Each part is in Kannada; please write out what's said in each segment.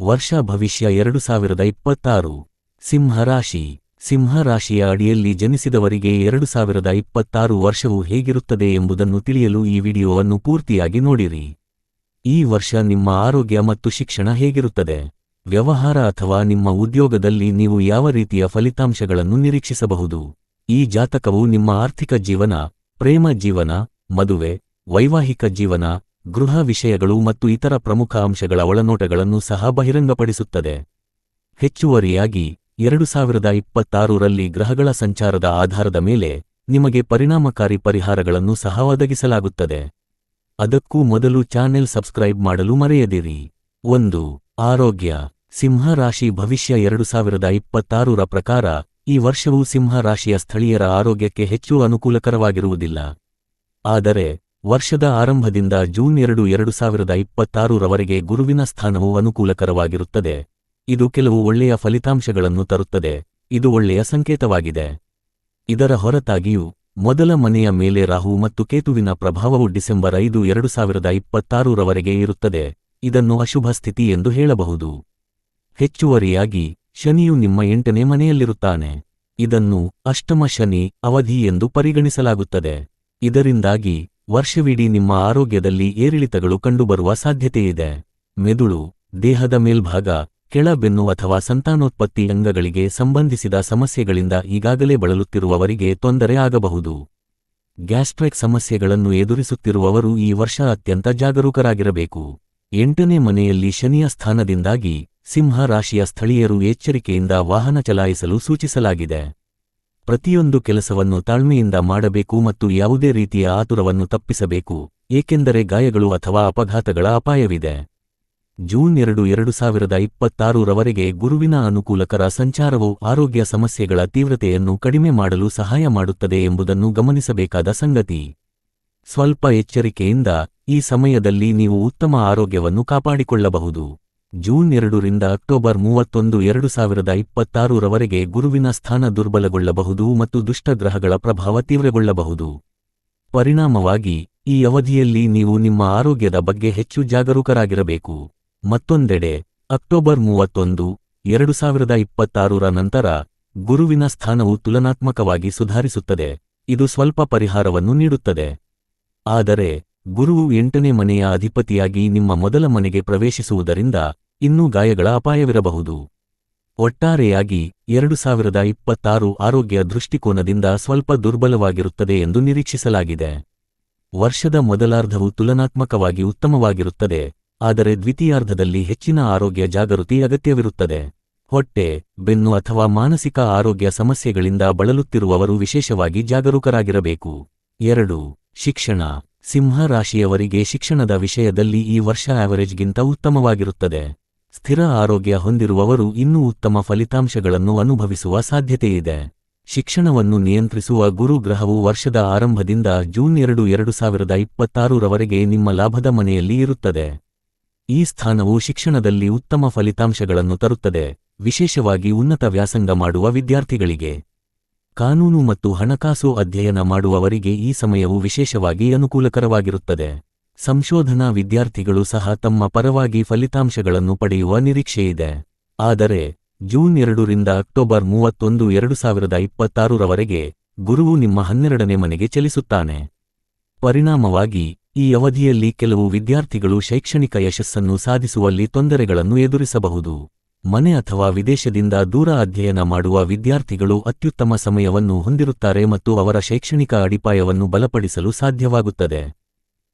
ವರ್ಷ ಭವಿಷ್ಯ ಎರಡು ಸಾವಿರದ ಇಪ್ಪತ್ತಾರು. ಸಿಂಹರಾಶಿ ಸಿಂಹರಾಶಿಯ ಅಡಿಯಲ್ಲಿ ಜನಿಸಿದವರಿಗೆ ಎರಡು ಸಾವಿರದ ಇಪ್ಪತ್ತಾರು ವರ್ಷವು ಹೇಗಿರುತ್ತದೆ ಎಂಬುದನ್ನು ತಿಳಿಯಲು ಈ ವಿಡಿಯೋವನ್ನು ಪೂರ್ತಿಯಾಗಿ ನೋಡಿರಿ. ಈ ವರ್ಷ ನಿಮ್ಮ ಆರೋಗ್ಯ ಮತ್ತು ಶಿಕ್ಷಣ ಹೇಗಿರುತ್ತದೆ? ವ್ಯವಹಾರ ಅಥವಾ ನಿಮ್ಮ ಉದ್ಯೋಗದಲ್ಲಿ ನೀವು ಯಾವ ರೀತಿಯ ಫಲಿತಾಂಶಗಳನ್ನು ನಿರೀಕ್ಷಿಸಬಹುದು? ಈ ಜಾತಕವು ನಿಮ್ಮ ಆರ್ಥಿಕ ಜೀವನ, ಪ್ರೇಮ ಜೀವನ, ಮದುವೆ, ವೈವಾಹಿಕ ಜೀವನ ಗೃಹ ವಿಷಯಗಳು ಮತ್ತು ಇತರ ಪ್ರಮುಖ ಅಂಶಗಳ ಒಳನೋಟಗಳನ್ನು ಸಹ ಬಹಿರಂಗಪಡಿಸುತ್ತದೆ. ಹೆಚ್ಚುವರಿಯಾಗಿ, ಎರಡು ಸಾವಿರದ ಇಪ್ಪತ್ತಾರರಲ್ಲಿ ಗ್ರಹಗಳ ಸಂಚಾರದ ಆಧಾರದ ಮೇಲೆ ನಿಮಗೆ ಪರಿಣಾಮಕಾರಿ ಪರಿಹಾರಗಳನ್ನು ಸಹ ಒದಗಿಸಲಾಗುತ್ತದೆ. ಅದಕ್ಕೂ ಮೊದಲು ಚಾನೆಲ್ ಸಬ್ಸ್ಕ್ರೈಬ್ ಮಾಡಲು ಮರೆಯದಿರಿ. ಒಂದು, ಆರೋಗ್ಯ. ಸಿಂಹ ರಾಶಿ ಭವಿಷ್ಯ ಎರಡು ಸಾವಿರದ ಇಪ್ಪತ್ತಾರರ ಪ್ರಕಾರ, ಈ ವರ್ಷವೂ ಸಿಂಹ ರಾಶಿಯ ಸ್ಥಳೀಯರ ಆರೋಗ್ಯಕ್ಕೆ ಹೆಚ್ಚು ಅನುಕೂಲಕರವಾಗಿರುವುದಿಲ್ಲ. ಆದರೆ ವರ್ಷದ ಆರಂಭದಿಂದ ಜೂನ್ ಎರಡು ಎರಡು ಸಾವಿರದ ಇಪ್ಪತ್ತಾರರವರೆಗೆ ಗುರುವಿನ ಸ್ಥಾನವು ಅನುಕೂಲಕರವಾಗಿರುತ್ತದೆ. ಇದು ಕೆಲವು ಒಳ್ಳೆಯ ಫಲಿತಾಂಶಗಳನ್ನು ತರುತ್ತದೆ. ಇದು ಒಳ್ಳೆಯ ಸಂಕೇತವಾಗಿದೆ. ಇದರ ಹೊರತಾಗಿಯೂ, ಮೊದಲ ಮನೆಯ ಮೇಲೆ ರಾಹು ಮತ್ತು ಕೇತುವಿನ ಪ್ರಭಾವವು ಡಿಸೆಂಬರ್ ಐದು, ಎರಡು ಸಾವಿರದ ಇಪ್ಪತ್ತಾರರವರೆಗೆ ಇರುತ್ತದೆ. ಇದನ್ನು ಅಶುಭ ಸ್ಥಿತಿ ಎಂದು ಹೇಳಬಹುದು. ಹೆಚ್ಚುವರಿಯಾಗಿ, ಶನಿಯು ನಿಮ್ಮ ಎಂಟನೇ ಮನೆಯಲ್ಲಿರುತ್ತಾನೆ. ಇದನ್ನು ಅಷ್ಟಮ ಶನಿ ಅವಧಿ ಎಂದು ಪರಿಗಣಿಸಲಾಗುತ್ತದೆ. ಇದರಿಂದಾಗಿ ವರ್ಷವಿಡೀ ನಿಮ್ಮ ಆರೋಗ್ಯದಲ್ಲಿ ಏರಿಳಿತಗಳು ಕಂಡುಬರುವ ಸಾಧ್ಯತೆಯಿದೆ. ಮೆದುಳು, ದೇಹದ ಮೇಲ್ಭಾಗ, ಕೆಳಬೆನ್ನು ಅಥವಾ ಸಂತಾನೋತ್ಪತ್ತಿ ಅಂಗಗಳಿಗೆ ಸಂಬಂಧಿಸಿದ ಸಮಸ್ಯೆಗಳಿಂದ ಈಗಾಗಲೇ ಬಳಲುತ್ತಿರುವವರಿಗೆ ತೊಂದರೆ ಆಗಬಹುದು. ಗ್ಯಾಸ್ಟ್ರಿಕ್ ಸಮಸ್ಯೆಗಳನ್ನು ಎದುರಿಸುತ್ತಿರುವವರು ಈ ವರ್ಷ ಅತ್ಯಂತ ಜಾಗರೂಕರಾಗಿರಬೇಕು. ಎಂಟನೇ ಮನೆಯಲ್ಲಿ ಶನಿಯ ಸ್ಥಾನದಿಂದಾಗಿ ಸಿಂಹ ರಾಶಿಯ ಸ್ಥಳೀಯರು ಎಚ್ಚರಿಕೆಯಿಂದ ವಾಹನ ಚಲಾಯಿಸಲು ಸೂಚಿಸಲಾಗಿದೆ. ಪ್ರತಿಯೊಂದು ಕೆಲಸವನ್ನು ತಾಳ್ಮೆಯಿಂದ ಮಾಡಬೇಕು ಮತ್ತು ಯಾವುದೇ ರೀತಿಯ ಆತುರವನ್ನು ತಪ್ಪಿಸಬೇಕು, ಏಕೆಂದರೆ ಗಾಯಗಳು ಅಥವಾ ಅಪಘಾತಗಳ ಅಪಾಯವಿದೆ. ಜೂನ್ ಎರಡು ಎರಡು ಸಾವಿರದ ಇಪ್ಪತ್ತಾರರವರೆಗೆ ಗುರುವಿನ ಅನುಕೂಲಕರ ಸಂಚಾರವು ಆರೋಗ್ಯ ಸಮಸ್ಯೆಗಳ ತೀವ್ರತೆಯನ್ನು ಕಡಿಮೆ ಮಾಡಲು ಸಹಾಯ ಮಾಡುತ್ತದೆ ಎಂಬುದನ್ನು ಗಮನಿಸಬೇಕಾದ ಸಂಗತಿ. ಸ್ವಲ್ಪ ಎಚ್ಚರಿಕೆಯಿಂದ ಈ ಸಮಯದಲ್ಲಿ ನೀವು ಉತ್ತಮ ಆರೋಗ್ಯವನ್ನು ಕಾಪಾಡಿಕೊಳ್ಳಬಹುದು. ಜೂನ್ ಎರಡರಿಂದ ಅಕ್ಟೋಬರ್ ಮೂವತ್ತೊಂದು ಎರಡು ಸಾವಿರದ ಇಪ್ಪತ್ತಾರರವರೆಗೆ ಗುರುವಿನ ಸ್ಥಾನ ದುರ್ಬಲಗೊಳ್ಳಬಹುದು ಮತ್ತು ದುಷ್ಟಗ್ರಹಗಳ ಪ್ರಭಾವ ತೀವ್ರಗೊಳ್ಳಬಹುದು. ಪರಿಣಾಮವಾಗಿ, ಈ ಅವಧಿಯಲ್ಲಿ ನೀವು ನಿಮ್ಮ ಆರೋಗ್ಯದ ಬಗ್ಗೆ ಹೆಚ್ಚು ಜಾಗರೂಕರಾಗಿರಬೇಕು. ಮತ್ತೊಂದೆಡೆ, ಅಕ್ಟೋಬರ್ ಮೂವತ್ತೊಂದು, ಎರಡು ಸಾವಿರದ ಇಪ್ಪತ್ತಾರರ ನಂತರ, ಗುರುವಿನ ಸ್ಥಾನವು ತುಲನಾತ್ಮಕವಾಗಿ ಸುಧಾರಿಸುತ್ತದೆ. ಇದು ಸ್ವಲ್ಪ ಪರಿಹಾರವನ್ನು ನೀಡುತ್ತದೆ. ಆದರೆ ಗುರುವು ಎಂಟನೇ ಮನೆಯ ಅಧಿಪತಿಯಾಗಿ ನಿಮ್ಮ ಮೊದಲ ಮನೆಗೆ ಪ್ರವೇಶಿಸುವುದರಿಂದ ಇನ್ನೂ ಗಾಯಗಳ ಅಪಾಯವಿರಬಹುದು. ಒಟ್ಟಾರೆಯಾಗಿ ಎರಡು ಸಾವಿರದ ಇಪ್ಪತ್ತಾರು ಆರೋಗ್ಯ ದೃಷ್ಟಿಕೋನದಿಂದ ಸ್ವಲ್ಪ ದುರ್ಬಲವಾಗಿರುತ್ತದೆ ಎಂದು ನಿರೀಕ್ಷಿಸಲಾಗಿದೆ. ವರ್ಷದ ಮೊದಲಾರ್ಧವು ತುಲನಾತ್ಮಕವಾಗಿ ಉತ್ತಮವಾಗಿರುತ್ತದೆ, ಆದರೆ ದ್ವಿತೀಯಾರ್ಧದಲ್ಲಿ ಹೆಚ್ಚಿನ ಆರೋಗ್ಯ ಜಾಗೃತಿ ಅಗತ್ಯವಿರುತ್ತದೆ. ಹೊಟ್ಟೆ, ಬೆನ್ನು ಅಥವಾ ಮಾನಸಿಕ ಆರೋಗ್ಯ ಸಮಸ್ಯೆಗಳಿಂದ ಬಳಲುತ್ತಿರುವವರು ವಿಶೇಷವಾಗಿ ಜಾಗರೂಕರಾಗಿರಬೇಕು. ಎರಡು. ಶಿಕ್ಷಣ. ಸಿಂಹ ರಾಶಿಯವರಿಗೆ ಶಿಕ್ಷಣದ ವಿಷಯದಲ್ಲಿ ಈ ವರ್ಷ ಆವರೇಜ್ಗಿಂತ ಉತ್ತಮವಾಗಿರುತ್ತದೆ. ಸ್ಥಿರ ಆರೋಗ್ಯ ಹೊಂದಿರುವವರು ಇನ್ನೂ ಉತ್ತಮ ಫಲಿತಾಂಶಗಳನ್ನು ಅನುಭವಿಸುವ ಸಾಧ್ಯತೆಯಿದೆ. ಶಿಕ್ಷಣವನ್ನು ನಿಯಂತ್ರಿಸುವ ಗುರು ಗ್ರಹವು ವರ್ಷದ ಆರಂಭದಿಂದ ಜೂನ್ ಎರಡು ಎರಡು ಸಾವಿರದ ಇಪ್ಪತ್ತಾರರವರೆಗೆ ನಿಮ್ಮ ಲಾಭದ ಮನೆಯಲ್ಲಿ ಇರುತ್ತದೆ. ಈ ಸ್ಥಾನವು ಶಿಕ್ಷಣದಲ್ಲಿ ಉತ್ತಮ ಫಲಿತಾಂಶಗಳನ್ನು ತರುತ್ತದೆ. ವಿಶೇಷವಾಗಿ ಉನ್ನತ ವ್ಯಾಸಂಗ ಮಾಡುವ ವಿದ್ಯಾರ್ಥಿಗಳಿಗೆ. ಕಾನೂನು ಮತ್ತು ಹಣಕಾಸು ಅಧ್ಯಯನ ಮಾಡುವವರಿಗೆ ಈ ಸಮಯವು ವಿಶೇಷವಾಗಿ ಅನುಕೂಲಕರವಾಗಿರುತ್ತದೆ. ಸಂಶೋಧನಾ ವಿದ್ಯಾರ್ಥಿಗಳು ಸಹ ತಮ್ಮ ಪರವಾಗಿ ಫಲಿತಾಂಶಗಳನ್ನು ಪಡೆಯುವ ನಿರೀಕ್ಷೆಯಿದೆ. ಆದರೆ, ಜೂನ್ ಎರಡರಿಂದ ಅಕ್ಟೋಬರ್ ಮೂವತ್ತೊಂದು ಎರಡು ಸಾವಿರದ ಇಪ್ಪತ್ತಾರರವರೆಗೆ ಗುರುವು ನಿಮ್ಮ ಹನ್ನೆರಡನೇ ಮನೆಗೆ ಚಲಿಸುತ್ತಾನೆ. ಪರಿಣಾಮವಾಗಿ, ಈ ಅವಧಿಯಲ್ಲಿ ಕೆಲವು ವಿದ್ಯಾರ್ಥಿಗಳು ಶೈಕ್ಷಣಿಕ ಯಶಸ್ಸನ್ನು ಸಾಧಿಸುವಲ್ಲಿ ತೊಂದರೆಗಳನ್ನು ಎದುರಿಸಬಹುದು. ಮನೆ ಅಥವಾ ವಿದೇಶದಿಂದ ದೂರ ಅಧ್ಯಯನ ಮಾಡುವ ವಿದ್ಯಾರ್ಥಿಗಳು ಅತ್ಯುತ್ತಮ ಸಮಯವನ್ನು ಹೊಂದಿರುತ್ತಾರೆ ಮತ್ತು ಅವರ ಶೈಕ್ಷಣಿಕ ಅಡಿಪಾಯವನ್ನು ಬಲಪಡಿಸಲು ಸಾಧ್ಯವಾಗುತ್ತದೆ.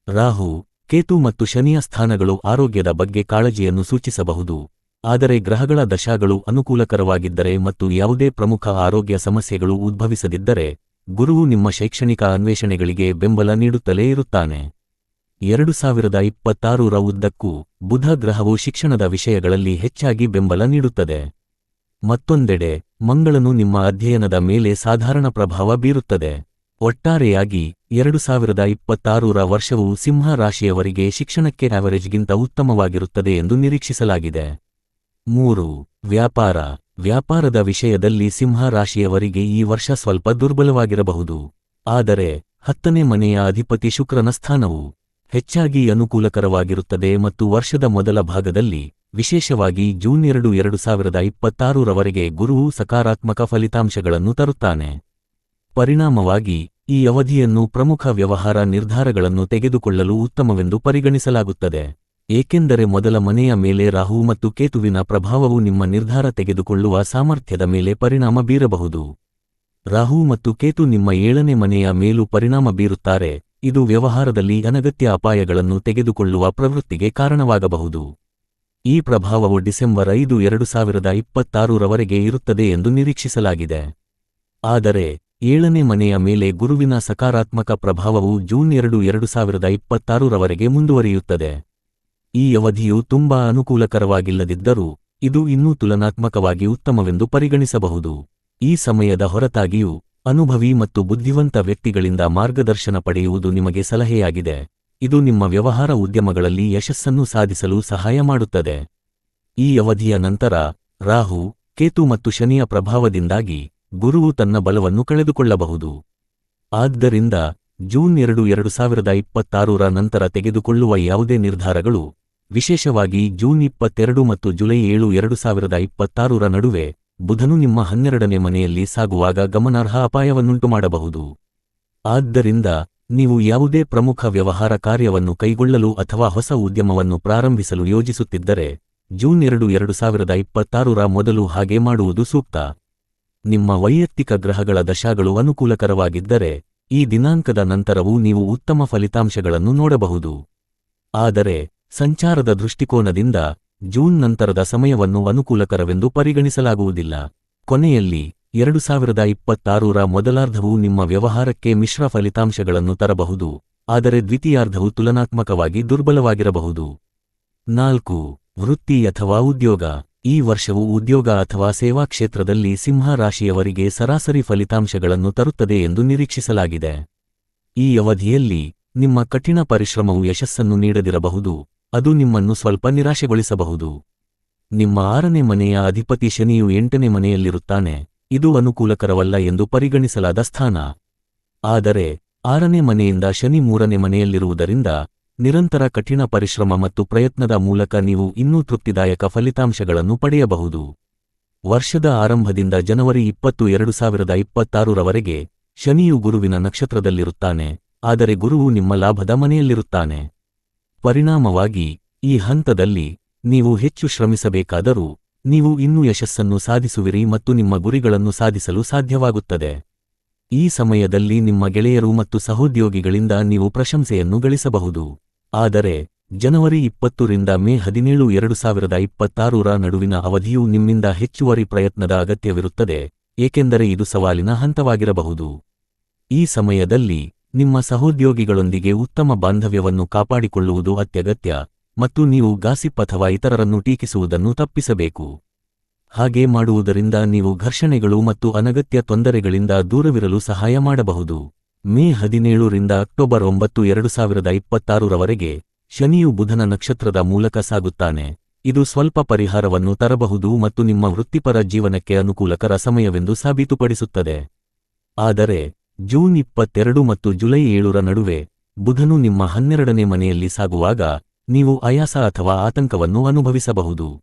ರಾಹು, ಕೇತು ಮತ್ತು ಶನಿಯ ಸ್ಥಾನಗಳು ಆರೋಗ್ಯದ ಬಗ್ಗೆ ಕಾಳಜಿಯನ್ನು ಸೂಚಿಸಬಹುದು. ಆದರೆ ಗ್ರಹಗಳ ದಶಾಗಳು ಅನುಕೂಲಕರವಾಗಿದ್ದರೆ ಮತ್ತು ಯಾವುದೇ ಪ್ರಮುಖ ಆರೋಗ್ಯ ಸಮಸ್ಯೆಗಳು ಉದ್ಭವಿಸದಿದ್ದರೆ, ಗುರುವು ನಿಮ್ಮ ಶೈಕ್ಷಣಿಕ ಅನ್ವೇಷಣೆಗಳಿಗೆ ಬೆಂಬಲ ನೀಡುತ್ತಲೇ ಇರುತ್ತಾನೆ. ಎರಡು ಸಾವಿರದ ಇಪ್ಪತ್ತಾರರ ಉದ್ದಕ್ಕೂ ಬುಧ ಗ್ರಹವು ಶಿಕ್ಷಣದ ವಿಷಯಗಳಲ್ಲಿ ಹೆಚ್ಚಾಗಿ ಬೆಂಬಲ ನೀಡುತ್ತದೆ. ಮತ್ತೊಂದೆಡೆ, ಮಂಗಳನು ನಿಮ್ಮ ಅಧ್ಯಯನದ ಮೇಲೆ ಸಾಧಾರಣ ಪ್ರಭಾವ ಬೀರುತ್ತದೆ. ಒಟ್ಟಾರೆಯಾಗಿ, ಎರಡು ಸಾವಿರದ ಇಪ್ಪತ್ತಾರರ ವರ್ಷವು ಸಿಂಹ ರಾಶಿಯವರಿಗೆ ಶಿಕ್ಷಣಕ್ಕೆ ಆವರೇಜ್ಗಿಂತ ಉತ್ತಮವಾಗಿರುತ್ತದೆ ಎಂದು ನಿರೀಕ್ಷಿಸಲಾಗಿದೆ. ಮೂರು, ವ್ಯಾಪಾರ. ವ್ಯಾಪಾರದ ವಿಷಯದಲ್ಲಿ ಸಿಂಹ ರಾಶಿಯವರಿಗೆ ಈ ವರ್ಷ ಸ್ವಲ್ಪ ದುರ್ಬಲವಾಗಿರಬಹುದು. ಆದರೆ, ಹತ್ತನೇ ಮನೆಯ ಅಧಿಪತಿ ಶುಕ್ರನ ಸ್ಥಾನವು ಹೆಚ್ಚಾಗಿ ಅನುಕೂಲಕರವಾಗಿರುತ್ತದೆ ಮತ್ತು ವರ್ಷದ ಮೊದಲ ಭಾಗದಲ್ಲಿ, ವಿಶೇಷವಾಗಿ ಜೂನ್ ಎರಡು ಎರಡು ಸಾವಿರದ ಇಪ್ಪತ್ತಾರರವರೆಗೆ ಗುರುವು ಸಕಾರಾತ್ಮಕ ಫಲಿತಾಂಶಗಳನ್ನು ತರುತ್ತಾನೆ. ಪರಿಣಾಮವಾಗಿ, ಈ ಅವಧಿಯನ್ನು ಪ್ರಮುಖ ವ್ಯವಹಾರ ನಿರ್ಧಾರಗಳನ್ನು ತೆಗೆದುಕೊಳ್ಳಲು ಉತ್ತಮವೆಂದು ಪರಿಗಣಿಸಲಾಗುತ್ತದೆ. ಏಕೆಂದರೆ ಮೊದಲ ಮನೆಯ ಮೇಲೆ ರಾಹು ಮತ್ತು ಕೇತುವಿನ ಪ್ರಭಾವವು ನಿಮ್ಮ ನಿರ್ಧಾರ ತೆಗೆದುಕೊಳ್ಳುವ ಸಾಮರ್ಥ್ಯದ ಮೇಲೆ ಪರಿಣಾಮ ಬೀರಬಹುದು. ರಾಹು ಮತ್ತು ಕೇತು ನಿಮ್ಮ ಏಳನೇ ಮನೆಯ ಮೇಲೂ ಪರಿಣಾಮ ಬೀರುತ್ತಾರೆ. ಇದು ವ್ಯವಹಾರದಲ್ಲಿ ಅನಗತ್ಯ ಅಪಾಯಗಳನ್ನು ತೆಗೆದುಕೊಳ್ಳುವ ಪ್ರವೃತ್ತಿಗೆ ಕಾರಣವಾಗಬಹುದು. ಈ ಪ್ರಭಾವವು ಡಿಸೆಂಬರ್ ಐದು ಎರಡು ಸಾವಿರದ ಇಪ್ಪತ್ತಾರರವರೆಗೆ ಇರುತ್ತದೆ ಎಂದು ನಿರೀಕ್ಷಿಸಲಾಗಿದೆ. ಆದರೆ, ಏಳನೇ ಮನೆಯ ಮೇಲೆ ಗುರುವಿನ ಸಕಾರಾತ್ಮಕ ಪ್ರಭಾವವು ಜೂನ್ ಎರಡು ಎರಡು ಸಾವಿರದ ಇಪ್ಪತ್ತಾರರವರೆಗೆ ಮುಂದುವರಿಯುತ್ತದೆ. ಈ ಅವಧಿಯು ತುಂಬಾ ಅನುಕೂಲಕರವಾಗಿಲ್ಲದಿದ್ದರೂ, ಇದು ಇನ್ನೂ ತುಲನಾತ್ಮಕವಾಗಿ ಉತ್ತಮವೆಂದು ಪರಿಗಣಿಸಬಹುದು. ಈ ಸಮಯದ ಹೊರತಾಗಿಯೂ ಅನುಭವಿ ಮತ್ತು ಬುದ್ಧಿವಂತ ವ್ಯಕ್ತಿಗಳಿಂದ ಮಾರ್ಗದರ್ಶನ ಪಡೆಯುವುದು ನಿಮಗೆ ಸಲಹೆಯಾಗಿದೆ. ಇದು ನಿಮ್ಮ ವ್ಯವಹಾರ ಉದ್ಯಮಗಳಲ್ಲಿ ಯಶಸ್ಸನ್ನು ಸಾಧಿಸಲು ಸಹಾಯ ಮಾಡುತ್ತದೆ. ಈ ಅವಧಿಯ ನಂತರ, ರಾಹು, ಕೇತು ಮತ್ತು ಶನಿಯ ಪ್ರಭಾವದಿಂದಾಗಿ ಗುರುವು ತನ್ನ ಬಲವನ್ನು ಕಳೆದುಕೊಳ್ಳಬಹುದು. ಆದ್ದರಿಂದ, ಜೂನ್ ಎರಡು ಎರಡು ಸಾವಿರದ ಇಪ್ಪತ್ತಾರರ ನಂತರ ತೆಗೆದುಕೊಳ್ಳುವ ಯಾವುದೇ ನಿರ್ಧಾರಗಳು, ವಿಶೇಷವಾಗಿ ಜೂನ್ ಇಪ್ಪತ್ತೆರಡು ಮತ್ತು ಜುಲೈ ಏಳು, ಎರಡು ಸಾವಿರದ ಇಪ್ಪತ್ತಾರರ ನಡುವೆ ಬುಧನು ನಿಮ್ಮ ಹನ್ನೆರಡನೇ ಮನೆಯಲ್ಲಿ ಸಾಗುವಾಗ ಗಮನಾರ್ಹ ಅಪಾಯವನ್ನುಂಟು ಮಾಡಬಹುದು ಆದ್ದರಿಂದ ನೀವು ಯಾವುದೇ ಪ್ರಮುಖ ವ್ಯವಹಾರ ಕಾರ್ಯವನ್ನು ಕೈಗೊಳ್ಳಲು ಅಥವಾ ಹೊಸ ಉದ್ಯಮವನ್ನು ಪ್ರಾರಂಭಿಸಲು ಯೋಜಿಸುತ್ತಿದ್ದರೆ, ಜೂನ್ ಎರಡು ಎರಡು ಸಾವಿರದ ಇಪ್ಪತ್ತಾರರ ಮೊದಲು ಹಾಗೆ ಮಾಡುವುದು ಸೂಕ್ತ. ನಿಮ್ಮ ವೈಯಕ್ತಿಕ ಗ್ರಹಗಳ ದಶಾಗಳು ಅನುಕೂಲಕರವಾಗಿದ್ದರೆ, ಈ ದಿನಾಂಕದ ನಂತರವೂ ನೀವು ಉತ್ತಮ ಫಲಿತಾಂಶಗಳನ್ನು ನೋಡಬಹುದು. ಆದರೆ, ಸಂಚಾರದ ದೃಷ್ಟಿಕೋನದಿಂದ ಜೂನ್ ನಂತರದ ಸಮಯವನ್ನು ಅನುಕೂಲಕರವೆಂದು ಪರಿಗಣಿಸಲಾಗುವುದಿಲ್ಲ. ಕೊನೆಯಲ್ಲಿ, ಎರಡು ಸಾವಿರದ ಇಪ್ಪತ್ತಾರರ ಮೊದಲಾರ್ಧವು ನಿಮ್ಮ ವ್ಯವಹಾರಕ್ಕೆ ಮಿಶ್ರ ಫಲಿತಾಂಶಗಳನ್ನು ತರಬಹುದು, ಆದರೆ ದ್ವಿತೀಯಾರ್ಧವು ತುಲನಾತ್ಮಕವಾಗಿ ದುರ್ಬಲವಾಗಿರಬಹುದು. ನಾಲ್ಕು, ವೃತ್ತಿ ಅಥವಾ ಉದ್ಯೋಗ. ಈ ವರ್ಷವು ಉದ್ಯೋಗ ಅಥವಾ ಸೇವಾ ಕ್ಷೇತ್ರದಲ್ಲಿ ಸಿಂಹ ರಾಶಿಯವರಿಗೆ ಸರಾಸರಿ ಫಲಿತಾಂಶಗಳನ್ನು ತರುತ್ತದೆ ಎಂದು ನಿರೀಕ್ಷಿಸಲಾಗಿದೆ. ಈ ಅವಧಿಯಲ್ಲಿ, ನಿಮ್ಮ ಕಠಿಣ ಪರಿಶ್ರಮವು ಯಶಸ್ಸನ್ನು ನೀಡದಿರಬಹುದು. ಅದು ನಿಮ್ಮನ್ನು ಸ್ವಲ್ಪ ನಿರಾಶೆಗೊಳಿಸಬಹುದು. ನಿಮ್ಮ ಆರನೇ ಮನೆಯ ಅಧಿಪತಿ ಶನಿಯು ಎಂಟನೇ ಮನೆಯಲ್ಲಿರುತ್ತಾನೆ. ಇದು ಅನುಕೂಲಕರವಲ್ಲ ಎಂದು ಪರಿಗಣಿಸಲಾದ ಸ್ಥಾನ. ಆದರೆ, ಆರನೇ ಮನೆಯಿಂದ ಶನಿ ಮೂರನೇ ಮನೆಯಲ್ಲಿರುವುದರಿಂದ ನಿರಂತರ ಕಠಿಣ ಪರಿಶ್ರಮ ಮತ್ತು ಪ್ರಯತ್ನದ ಮೂಲಕ ನೀವು ಇನ್ನೂ ತೃಪ್ತಿದಾಯಕ ಫಲಿತಾಂಶಗಳನ್ನು ಪಡೆಯಬಹುದು. ವರ್ಷದ ಆರಂಭದಿಂದ ಜನವರಿ ಇಪ್ಪತ್ತು ಎರಡು ಸಾವಿರದ ಇಪ್ಪತ್ತಾರರವರೆಗೆ ಶನಿಯು ಗುರುವಿನ ನಕ್ಷತ್ರದಲ್ಲಿರುತ್ತಾನೆ. ಆದರೆ ಗುರುವು ನಿಮ್ಮ ಲಾಭದ ಮನೆಯಲ್ಲಿರುತ್ತಾನೆ. ಪರಿಣಾಮವಾಗಿ, ಈ ಹಂತದಲ್ಲಿ ನೀವು ಹೆಚ್ಚು ಶ್ರಮಿಸಬೇಕಾದರೂ, ನೀವು ಇನ್ನೂ ಯಶಸ್ಸನ್ನು ಸಾಧಿಸುವಿರಿ ಮತ್ತು ನಿಮ್ಮ ಗುರಿಗಳನ್ನು ಸಾಧಿಸಲು ಸಾಧ್ಯವಾಗುತ್ತದೆ. ಈ ಸಮಯದಲ್ಲಿ ನಿಮ್ಮ ಗೆಳೆಯರು ಮತ್ತು ಸಹೋದ್ಯೋಗಿಗಳಿಂದ ನೀವು ಪ್ರಶಂಸೆಯನ್ನು ಗಳಿಸಬಹುದು. ಆದರೆ, ಜನವರಿ ಇಪ್ಪತ್ತರಿಂದ ಮೇ ಹದಿನೇಳು ಎರಡು ಸಾವಿರದ ಇಪ್ಪತ್ತಾರರ ನಡುವಿನ ಅವಧಿಯು ನಿಮ್ಮಿಂದ ಹೆಚ್ಚುವರಿ ಪ್ರಯತ್ನದ ಅಗತ್ಯವಿರುತ್ತದೆ, ಏಕೆಂದರೆ ಇದು ಸವಾಲಿನ ಹಂತವಾಗಿರಬಹುದು. ಈ ಸಮಯದಲ್ಲಿ ನಿಮ್ಮ ಸಹೋದ್ಯೋಗಿಗಳೊಂದಿಗೆ ಉತ್ತಮ ಬಾಂಧವ್ಯವನ್ನು ಕಾಪಾಡಿಕೊಳ್ಳುವುದು ಅತ್ಯಗತ್ಯ ಮತ್ತು ನೀವು ಗಾಸಿಪ್ ಅಥವಾ ಇತರರನ್ನು ಟೀಕಿಸುವುದನ್ನು ತಪ್ಪಿಸಬೇಕು. ಹಾಗೆ ಮಾಡುವುದರಿಂದ ನೀವು ಘರ್ಷಣೆಗಳು ಮತ್ತು ಅನಗತ್ಯ ತೊಂದರೆಗಳಿಂದ ದೂರವಿರಲು ಸಹಾಯ ಮಾಡಬಹುದು. ಮೇ ಹದಿನೇಳರಿಂದ ಅಕ್ಟೋಬರ್ ಒಂಬತ್ತು ಎರಡು ಸಾವಿರದ ಇಪ್ಪತ್ತಾರರವರೆಗೆ ಶನಿಯು ಬುಧನ ನಕ್ಷತ್ರದ ಮೂಲಕ ಸಾಗುತ್ತಾನೆ. ಇದು ಸ್ವಲ್ಪ ಪರಿಹಾರವನ್ನು ತರಬಹುದು ಮತ್ತು ನಿಮ್ಮ ವೃತ್ತಿಪರ ಜೀವನಕ್ಕೆ ಅನುಕೂಲಕರ ಸಮಯವೆಂದು ಸಾಬೀತುಪಡಿಸುತ್ತದೆ. ಆದರೆ ಜೂನ್ ಇಪ್ಪತ್ತೆರಡು ಮತ್ತು ಜುಲೈ ಏಳರ ನಡುವೆ ಬುಧನು ನಿಮ್ಮ ಹನ್ನೆರಡನೇ ಮನೆಯಲ್ಲಿ ಸಾಗುವಾಗ ನೀವು ಆಯಾಸ ಅಥವಾ ಆತಂಕವನ್ನು ಅನುಭವಿಸಬಹುದು.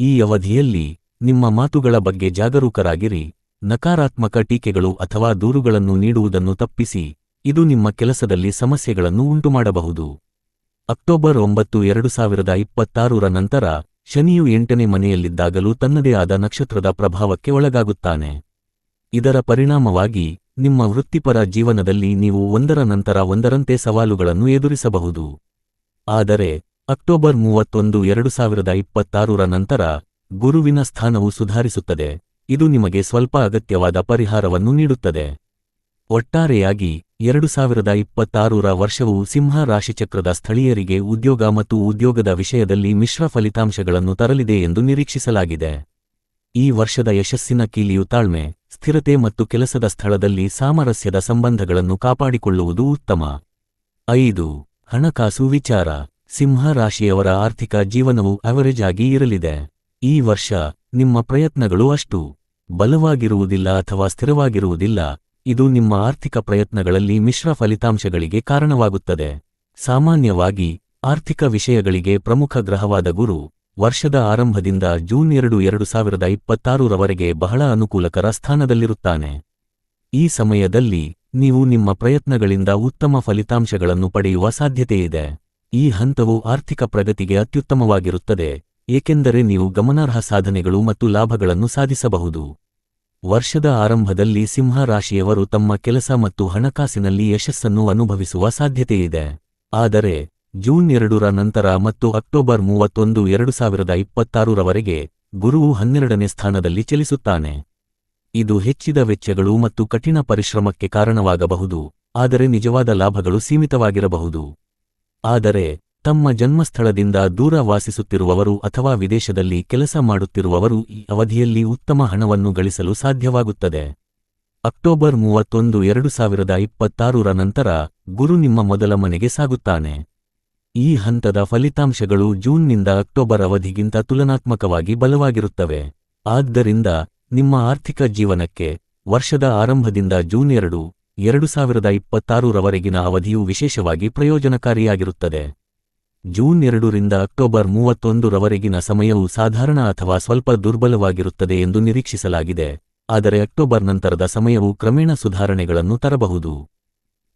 ಈ ಅವಧಿಯಲ್ಲಿ ನಿಮ್ಮ ಮಾತುಗಳ ಬಗ್ಗೆ ಜಾಗರೂಕರಾಗಿರಿ, ನಕಾರಾತ್ಮಕ ಟೀಕೆಗಳು ಅಥವಾ ದೂರುಗಳನ್ನು ನೀಡುವುದನ್ನು ತಪ್ಪಿಸಿ, ಇದು ನಿಮ್ಮ ಕೆಲಸದಲ್ಲಿ ಸಮಸ್ಯೆಗಳನ್ನು ಉಂಟುಮಾಡಬಹುದು. ಅಕ್ಟೋಬರ್ ಒಂಬತ್ತು ಎರಡು ಸಾವಿರದ ಇಪ್ಪತ್ತಾರರ ನಂತರ ಶನಿಯು ಎಂಟನೇ ಮನೆಯಲ್ಲಿದ್ದಾಗಲೂ ತನ್ನದೇ ಆದ ನಕ್ಷತ್ರದ ಪ್ರಭಾವಕ್ಕೆ ಒಳಗಾಗುತ್ತಾನೆ. ಇದರ ಪರಿಣಾಮವಾಗಿ ನಿಮ್ಮ ವೃತ್ತಿಪರ ಜೀವನದಲ್ಲಿ ನೀವು ಒಂದರ ನಂತರ ಒಂದರಂತೆ ಸವಾಲುಗಳನ್ನು ಎದುರಿಸಬಹುದು. ಆದರೆ, ಅಕ್ಟೋಬರ್ ಮೂವತ್ತೊಂದು, ಎರಡು ಸಾವಿರದ ಇಪ್ಪತ್ತಾರರ ನಂತರ ಗುರುವಿನ ಸ್ಥಾನವು ಸುಧಾರಿಸುತ್ತದೆ. ಇದು ನಿಮಗೆ ಸ್ವಲ್ಪ ಅಗತ್ಯವಾದ ಪರಿಹಾರವನ್ನು ನೀಡುತ್ತದೆ. ಒಟ್ಟಾರೆಯಾಗಿ, ಎರಡು ಸಾವಿರದ ಇಪ್ಪತ್ತಾರರ ವರ್ಷವು ಸಿಂಹ ರಾಶಿಚಕ್ರದ ಸ್ಥಳೀಯರಿಗೆ ಉದ್ಯೋಗ ಮತ್ತು ಉದ್ಯೋಗದ ವಿಷಯದಲ್ಲಿ ಮಿಶ್ರ ಫಲಿತಾಂಶಗಳನ್ನು ತರಲಿದೆ ಎಂದು ನಿರೀಕ್ಷಿಸಲಾಗಿದೆ. ಈ ವರ್ಷದ ಯಶಸ್ಸಿನ ಕೀಲಿಯು ತಾಳ್ಮೆ ಸ್ಥಿರತೆ ಮತ್ತು ಕೆಲಸದ ಸ್ಥಳದಲ್ಲಿ ಸಾಮರಸ್ಯದ ಸಂಬಂಧಗಳನ್ನು ಕಾಪಾಡಿಕೊಳ್ಳುವುದು ಉತ್ತಮ. ಐದು, ಹಣಕಾಸು ವಿಚಾರ. ಸಿಂಹ ರಾಶಿಯವರ ಆರ್ಥಿಕ ಜೀವನವು ಅವರೇಜ್ ಆಗಿ ಇರಲಿದೆ. ಈ ವರ್ಷ ನಿಮ್ಮ ಪ್ರಯತ್ನಗಳು ಅಷ್ಟು ಬಲವಾಗಿರುವುದಿಲ್ಲ ಅಥವಾ ಸ್ಥಿರವಾಗಿರುವುದಿಲ್ಲ. ಇದು ನಿಮ್ಮ ಆರ್ಥಿಕ ಪ್ರಯತ್ನಗಳಲ್ಲಿ ಮಿಶ್ರ ಫಲಿತಾಂಶಗಳಿಗೆ ಕಾರಣವಾಗುತ್ತದೆ. ಸಾಮಾನ್ಯವಾಗಿ, ಆರ್ಥಿಕ ವಿಷಯಗಳಿಗೆ ಪ್ರಮುಖ ಗ್ರಹವಾದ ಗುರು. ವರ್ಷದ ಆರಂಭದಿಂದ ಜೂನ್ ಎರಡು ಎರಡು ಸಾವಿರದ ಇಪ್ಪತ್ತಾರರವರೆಗೆ ಬಹಳ ಅನುಕೂಲಕರ ಸ್ಥಾನದಲ್ಲಿರುತ್ತಾನೆ. ಈ ಸಮಯದಲ್ಲಿ ನೀವು ನಿಮ್ಮ ಪ್ರಯತ್ನಗಳಿಂದ ಉತ್ತಮ ಫಲಿತಾಂಶಗಳನ್ನು ಪಡೆಯುವ ಸಾಧ್ಯತೆಯಿದೆ. ಈ ಹಂತವು ಆರ್ಥಿಕ ಪ್ರಗತಿಗೆ ಅತ್ಯುತ್ತಮವಾಗಿರುತ್ತದೆ, ಏಕೆಂದರೆ ನೀವು ಗಮನಾರ್ಹ ಸಾಧನೆಗಳು ಮತ್ತು ಲಾಭಗಳನ್ನು ಸಾಧಿಸಬಹುದು. ವರ್ಷದ ಆರಂಭದಲ್ಲಿ ಸಿಂಹ ರಾಶಿಯವರು ತಮ್ಮ ಕೆಲಸ ಮತ್ತು ಹಣಕಾಸಿನಲ್ಲಿ ಯಶಸ್ಸನ್ನು ಅನುಭವಿಸುವ ಸಾಧ್ಯತೆಯಿದೆ. ಆದರೆ ಜೂನ್ ಎರಡರ ನಂತರ ಮತ್ತು ಅಕ್ಟೋಬರ್ ಮೂವತ್ತೊಂದು ಎರಡು ಸಾವಿರದ ಇಪ್ಪತ್ತಾರರವರೆಗೆ ಗುರುವು ಹನ್ನೆರಡನೇ ಸ್ಥಾನದಲ್ಲಿ ಚಲಿಸುತ್ತಾನೆ. ಇದು ಹೆಚ್ಚಿದ ವೆಚ್ಚಗಳು ಮತ್ತು ಕಠಿಣ ಪರಿಶ್ರಮಕ್ಕೆ ಕಾರಣವಾಗಬಹುದು, ಆದರೆ ನಿಜವಾದ ಲಾಭಗಳು ಸೀಮಿತವಾಗಿರಬಹುದು. ಆದರೆ, ತಮ್ಮ ಜನ್ಮಸ್ಥಳದಿಂದ ದೂರ ವಾಸಿಸುತ್ತಿರುವವರು ಅಥವಾ ವಿದೇಶದಲ್ಲಿ ಕೆಲಸ ಮಾಡುತ್ತಿರುವವರು ಈ ಅವಧಿಯಲ್ಲಿ ಉತ್ತಮ ಹಣವನ್ನು ಗಳಿಸಲು ಸಾಧ್ಯವಾಗುತ್ತದೆ. ಅಕ್ಟೋಬರ್ ಮೂವತ್ತೊಂದು ಎರಡು ಸಾವಿರದ ಇಪ್ಪತ್ತಾರರ ನಂತರ ಗುರು ನಿಮ್ಮ ಮೊದಲ ಮನೆಗೆ ಸಾಗುತ್ತಾನೆ. ಈ ಹಂತದ ಫಲಿತಾಂಶಗಳು ಜೂನ್ನಿಂದ ಅಕ್ಟೋಬರ್ ಅವಧಿಗಿಂತ ತುಲನಾತ್ಮಕವಾಗಿ ಬಲವಾಗಿರುತ್ತವೆ. ಆದ್ದರಿಂದ, ನಿಮ್ಮ ಆರ್ಥಿಕ ಜೀವನಕ್ಕೆ ವರ್ಷದ ಆರಂಭದಿಂದ ಜೂನ್ ಎರಡು ಎರಡು ಸಾವಿರದ ಇಪ್ಪತ್ತಾರರವರೆಗಿನ ಅವಧಿಯು ವಿಶೇಷವಾಗಿ ಪ್ರಯೋಜನಕಾರಿಯಾಗಿರುತ್ತದೆ. ಜೂನ್ ಎರಡರಿಂದ ಅಕ್ಟೋಬರ್ ಮೂವತ್ತೊಂದರವರೆಗಿನ ಸಮಯವು ಸಾಧಾರಣ ಅಥವಾ ಸ್ವಲ್ಪ ದುರ್ಬಲವಾಗಿರುತ್ತದೆ ಎಂದು ನಿರೀಕ್ಷಿಸಲಾಗಿದೆ. ಆದರೆ ಅಕ್ಟೋಬರ್ ನಂತರದ ಸಮಯವು ಕ್ರಮೇಣ ಸುಧಾರಣೆಗಳನ್ನು ತರಬಹುದು.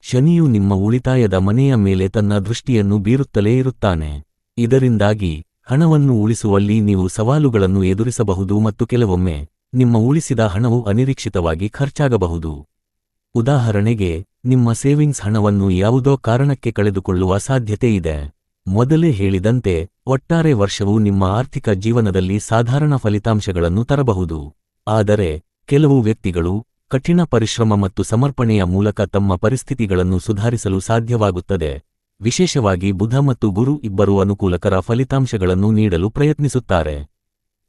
ಶನಿಯು ನಿಮ್ಮ ಉಳಿತಾಯದ ಮನೆಯ ಮೇಲೆ ತನ್ನ ದೃಷ್ಟಿಯನ್ನು ಬೀರುತ್ತಲೇ ಇರುತ್ತಾನೆ. ಇದರಿಂದಾಗಿ, ಹಣವನ್ನು ಉಳಿಸುವಲ್ಲಿ ನೀವು ಸವಾಲುಗಳನ್ನು ಎದುರಿಸಬಹುದು ಮತ್ತು ಕೆಲವೊಮ್ಮೆ, ನಿಮ್ಮ ಉಳಿಸಿದ ಹಣವು ಅನಿರೀಕ್ಷಿತವಾಗಿ ಖರ್ಚಾಗಬಹುದು. ಉದಾಹರಣೆಗೆ, ನಿಮ್ಮ ಸೇವಿಂಗ್ಸ್ ಹಣವನ್ನು ಯಾವುದೋ ಕಾರಣಕ್ಕೆ ಕಳೆದುಕೊಳ್ಳುವ ಸಾಧ್ಯತೆಯಿದೆ ಮೊದಲೇ ಹೇಳಿದಂತೆ, ಒಟ್ಟಾರೆ ವರ್ಷವು ನಿಮ್ಮ ಆರ್ಥಿಕ ಜೀವನದಲ್ಲಿ ಸಾಧಾರಣ ಫಲಿತಾಂಶಗಳನ್ನು ತರಬಹುದು. ಆದರೆ, ಕೆಲವು ವ್ಯಕ್ತಿಗಳು ಕಠಿಣ ಪರಿಶ್ರಮ ಮತ್ತು ಸಮರ್ಪಣೆಯ ಮೂಲಕ ತಮ್ಮ ಪರಿಸ್ಥಿತಿಗಳನ್ನು ಸುಧಾರಿಸಲು ಸಾಧ್ಯವಾಗುತ್ತದೆ. ವಿಶೇಷವಾಗಿ ಬುಧ ಮತ್ತು ಗುರು ಇಬ್ಬರು ಅನುಕೂಲಕರ ಫಲಿತಾಂಶಗಳನ್ನು ನೀಡಲು ಪ್ರಯತ್ನಿಸುತ್ತಾರೆ.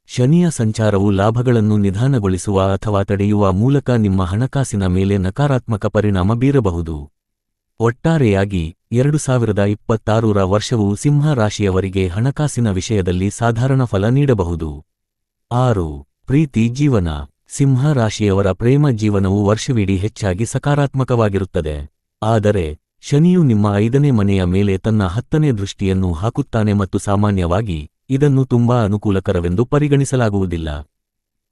ಶನಿಯ ಸಂಚಾರವು ಲಾಭಗಳನ್ನು ನಿಧಾನಗೊಳಿಸುವ ಅಥವಾ ತಡೆಯುವ ಮೂಲಕ ನಿಮ್ಮ ಹಣಕಾಸಿನ ಮೇಲೆ ನಕಾರಾತ್ಮಕ ಪರಿಣಾಮ ಬೀರಬಹುದು. ಒಟ್ಟಾರೆಯಾಗಿ, ಎರಡು ಸಾವಿರದ ಇಪ್ಪತ್ತಾರರ ವರ್ಷವು ಸಿಂಹ ರಾಶಿಯವರಿಗೆ ಹಣಕಾಸಿನ ವಿಷಯದಲ್ಲಿ ಸಾಧಾರಣ ಫಲ ನೀಡಬಹುದು. ಆರು, ಪ್ರೀತಿ, ಜೀವನ. ಸಿಂಹ ರಾಶಿಯವರ ಪ್ರೇಮ ಜೀವನವು ವರ್ಷವಿಡೀ ಹೆಚ್ಚಾಗಿ ಸಕಾರಾತ್ಮಕವಾಗಿರುತ್ತದೆ. ಆದರೆ, ಶನಿಯು ನಿಮ್ಮ ಐದನೇ ಮನೆಯ ಮೇಲೆ ತನ್ನ ಹತ್ತನೇ ದೃಷ್ಟಿಯನ್ನು ಹಾಕುತ್ತಾನೆ ಮತ್ತು ಸಾಮಾನ್ಯವಾಗಿ ಇದನ್ನು ತುಂಬಾ ಅನುಕೂಲಕರವೆಂದು ಪರಿಗಣಿಸಲಾಗುವುದಿಲ್ಲ.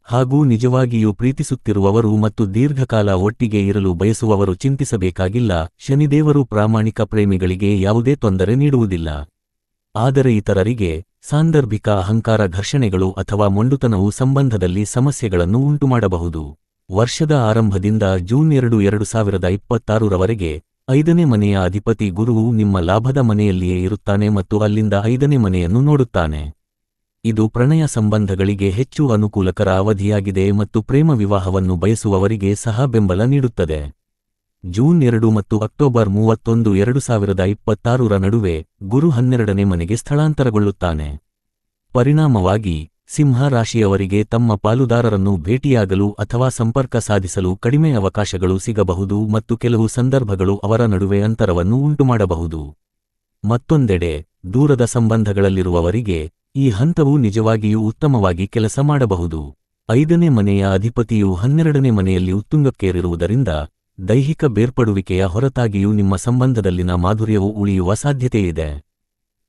ಹಾಗೂ ನಿಜವಾಗಿಯೂ ಪ್ರೀತಿಸುತ್ತಿರುವವರು ಮತ್ತು ದೀರ್ಘಕಾಲ ಒಟ್ಟಿಗೆ ಇರಲು ಬಯಸುವವರು ಚಿಂತಿಸಬೇಕಾಗಿಲ್ಲ. ಶನಿದೇವರು ಪ್ರಾಮಾಣಿಕ ಪ್ರೇಮಿಗಳಿಗೆ ಯಾವುದೇ ತೊಂದರೆ ನೀಡುವುದಿಲ್ಲ. ಆದರೆ ಇತರರಿಗೆ ಸಾಂದರ್ಭಿಕ ಅಹಂಕಾರ ಘರ್ಷಣೆಗಳು ಅಥವಾ ಮೊಂಡುತನವು ಸಂಬಂಧದಲ್ಲಿ ಸಮಸ್ಯೆಗಳನ್ನು ಉಂಟುಮಾಡಬಹುದು. ವರ್ಷದ ಆರಂಭದಿಂದ ಜೂನ್ ಎರಡು ಎರಡು ಸಾವಿರದ ಇಪ್ಪತ್ತಾರರವರೆಗೆ ಐದನೇ ಮನೆಯ ಅಧಿಪತಿ ಗುರುವು ನಿಮ್ಮ ಲಾಭದ ಮನೆಯಲ್ಲಿಯೇ ಇರುತ್ತಾನೆ ಮತ್ತು ಅಲ್ಲಿಂದ ಐದನೇ ಮನೆಯನ್ನು ನೋಡುತ್ತಾನೆ. ಇದು ಪ್ರಣಯ ಸಂಬಂಧಗಳಿಗೆ ಹೆಚ್ಚು ಅನುಕೂಲಕರ ಅವಧಿಯಾಗಿದೆ ಮತ್ತು ಪ್ರೇಮ ವಿವಾಹವನ್ನು ಬಯಸುವವರಿಗೆ ಸಹ ಬೆಂಬಲ ನೀಡುತ್ತದೆ. ಜೂನ್ ಎರಡು ಮತ್ತು ಅಕ್ಟೋಬರ್ ಮೂವತ್ತೊಂದು ಎರಡು ಸಾವಿರದ ಇಪ್ಪತ್ತಾರರ ನಡುವೆ ಗುರು ಹನ್ನೆರಡನೇ ಮನೆಗೆ ಸ್ಥಳಾಂತರಗೊಳ್ಳುತ್ತಾನೆ. ಪರಿಣಾಮವಾಗಿ, ಸಿಂಹ ರಾಶಿಯವರಿಗೆ ತಮ್ಮ ಪಾಲುದಾರರನ್ನು ಭೇಟಿಯಾಗಲು ಅಥವಾ ಸಂಪರ್ಕ ಸಾಧಿಸಲು ಕಡಿಮೆ ಅವಕಾಶಗಳು ಸಿಗಬಹುದು ಮತ್ತು ಕೆಲವು ಸಂದರ್ಭಗಳು ಅವರ ನಡುವೆ ಅಂತರವನ್ನು ಉಂಟುಮಾಡಬಹುದು. ಮತ್ತೊಂದೆಡೆ, ದೂರದ ಸಂಬಂಧಗಳಲ್ಲಿರುವವರಿಗೆ ಈ ಹಂತವು ನಿಜವಾಗಿಯೂ ಉತ್ತಮವಾಗಿ ಕೆಲಸ ಮಾಡಬಹುದು. ಐದನೇ ಮನೆಯ ಅಧಿಪತಿಯು ಹನ್ನೆರಡನೇ ಮನೆಯಲ್ಲಿ ಉತ್ತುಂಗಕ್ಕೇರಿರುವುದರಿಂದ ದೈಹಿಕ ಬೇರ್ಪಡುವಿಕೆಯ ಹೊರತಾಗಿಯೂ ನಿಮ್ಮ ಸಂಬಂಧದಲ್ಲಿನ ಮಾಧುರ್ಯವು ಉಳಿಯುವ ಸಾಧ್ಯತೆಯಿದೆ.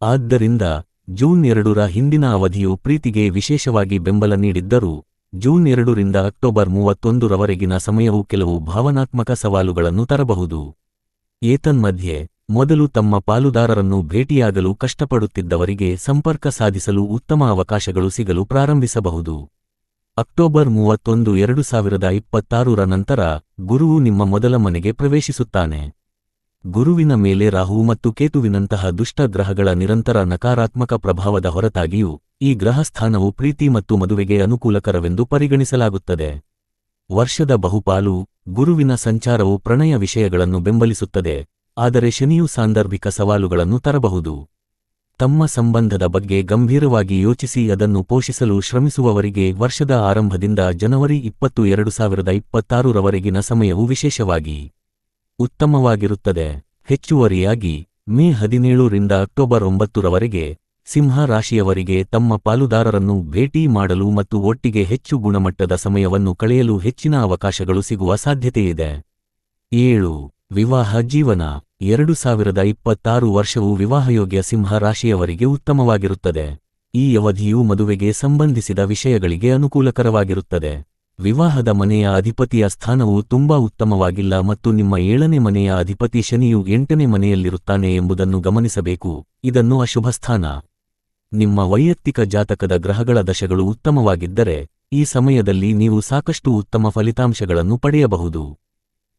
ಆದ್ದರಿಂದ, ಜೂನ್ ಎರಡರ ಹಿಂದಿನ ಅವಧಿಯು ಪ್ರೀತಿಗೆ ವಿಶೇಷವಾಗಿ ಬೆಂಬಲ ನೀಡಿದ್ದರೂ, ಜೂನ್ ಎರಡರಿಂದ ಅಕ್ಟೋಬರ್ ಮೂವತ್ತೊಂದರವರೆಗಿನ ಸಮಯವು ಕೆಲವು ಭಾವನಾತ್ಮಕ ಸವಾಲುಗಳನ್ನು ತರಬಹುದು. ಏತನ್ಮಧ್ಯೆ, ಮೊದಲು ತಮ್ಮ ಪಾಲುದಾರರನ್ನು ಭೇಟಿಯಾಗಲು ಕಷ್ಟಪಡುತ್ತಿದ್ದವರಿಗೆ ಸಂಪರ್ಕ ಸಾಧಿಸಲು ಉತ್ತಮ ಅವಕಾಶಗಳು ಸಿಗಲು ಪ್ರಾರಂಭಿಸಬಹುದು. ಅಕ್ಟೋಬರ್ ಮೂವತ್ತೊಂದು, ಎರಡು ಸಾವಿರದ ಇಪ್ಪತ್ತಾರರ ನಂತರ ಗುರುವು ನಿಮ್ಮ ಮೊದಲ ಮನೆಗೆ ಪ್ರವೇಶಿಸುತ್ತಾನೆ. ಗುರುವಿನ ಮೇಲೆ ರಾಹು ಮತ್ತು ಕೇತುವಿನಂತಹ ದುಷ್ಟ ಗ್ರಹಗಳ ನಿರಂತರ ನಕಾರಾತ್ಮಕ ಪ್ರಭಾವದ ಹೊರತಾಗಿಯೂ ಈ ಗ್ರಹಸ್ಥಾನವು ಪ್ರೀತಿ ಮತ್ತು ಮದುವೆಗೆ ಅನುಕೂಲಕರವೆಂದು ಪರಿಗಣಿಸಲಾಗುತ್ತದೆ. ವರ್ಷದ ಬಹುಪಾಲು ಗುರುವಿನ ಸಂಚಾರವು ಪ್ರಣಯ ವಿಷಯಗಳನ್ನು ಬೆಂಬಲಿಸುತ್ತದೆ, ಆದರೆ ಶನಿಯು ಸಾಂದರ್ಭಿಕ ಸವಾಲುಗಳನ್ನು ತರಬಹುದು. ತಮ್ಮ ಸಂಬಂಧದ ಬಗ್ಗೆ ಗಂಭೀರವಾಗಿ ಯೋಚಿಸಿ ಅದನ್ನು ಪೋಷಿಸಲು ಶ್ರಮಿಸುವವರಿಗೆ ವರ್ಷದ ಆರಂಭದಿಂದ ಜನವರಿ ಇಪ್ಪತ್ತು ಎರಡು ಸಾವಿರದ ಇಪ್ಪತ್ತಾರರವರೆಗಿನ ಸಮಯವು ವಿಶೇಷವಾಗಿ ಉತ್ತಮವಾಗಿರುತ್ತದೆ. ಹೆಚ್ಚುವರಿಯಾಗಿ, ಮೇ ಹದಿನೇಳರಿಂದ ಅಕ್ಟೋಬರ್ ಒಂಬತ್ತರವರೆಗೆ ಸಿಂಹ ರಾಶಿಯವರಿಗೆ ತಮ್ಮ ಪಾಲುದಾರರನ್ನು ಭೇಟಿ ಮಾಡಲು ಮತ್ತು ಒಟ್ಟಿಗೆ ಹೆಚ್ಚು ಗುಣಮಟ್ಟದ ಸಮಯವನ್ನು ಕಳೆಯಲು ಹೆಚ್ಚಿನ ಅವಕಾಶಗಳು ಸಿಗುವ ಸಾಧ್ಯತೆಯಿದೆ. ಏಳು, ವಿವಾಹ ಜೀವನ. ಎರಡು ಸಾವಿರದ ಇಪ್ಪತ್ತಾರು ವರ್ಷವು ವಿವಾಹಯೋಗ್ಯ ಸಿಂಹ ರಾಶಿಯವರಿಗೆ ಉತ್ತಮವಾಗಿರುತ್ತದೆ. ಈ ಅವಧಿಯು ಮದುವೆಗೆ ಸಂಬಂಧಿಸಿದ ವಿಷಯಗಳಿಗೆ ಅನುಕೂಲಕರವಾಗಿರುತ್ತದೆ. ವಿವಾಹದ ಮನೆಯ ಅಧಿಪತಿಯ ಸ್ಥಾನವು ತುಂಬಾ ಉತ್ತಮವಾಗಿಲ್ಲ ಮತ್ತು ನಿಮ್ಮ ಏಳನೇ ಮನೆಯ ಅಧಿಪತಿ ಶನಿಯು ಎಂಟನೇ ಮನೆಯಲ್ಲಿರುತ್ತಾನೆ ಎಂಬುದನ್ನು ಗಮನಿಸಬೇಕು. ಇದನ್ನು ಅಶುಭ ಸ್ಥಾನ ನಿಮ್ಮ ವೈಯಕ್ತಿಕ ಜಾತಕದ ಗ್ರಹಗಳ ದಶಗಳು ಉತ್ತಮವಾಗಿದ್ದರೆ, ಈ ಸಮಯದಲ್ಲಿ ನೀವು ಸಾಕಷ್ಟು ಉತ್ತಮ ಫಲಿತಾಂಶಗಳನ್ನು ಪಡೆಯಬಹುದು.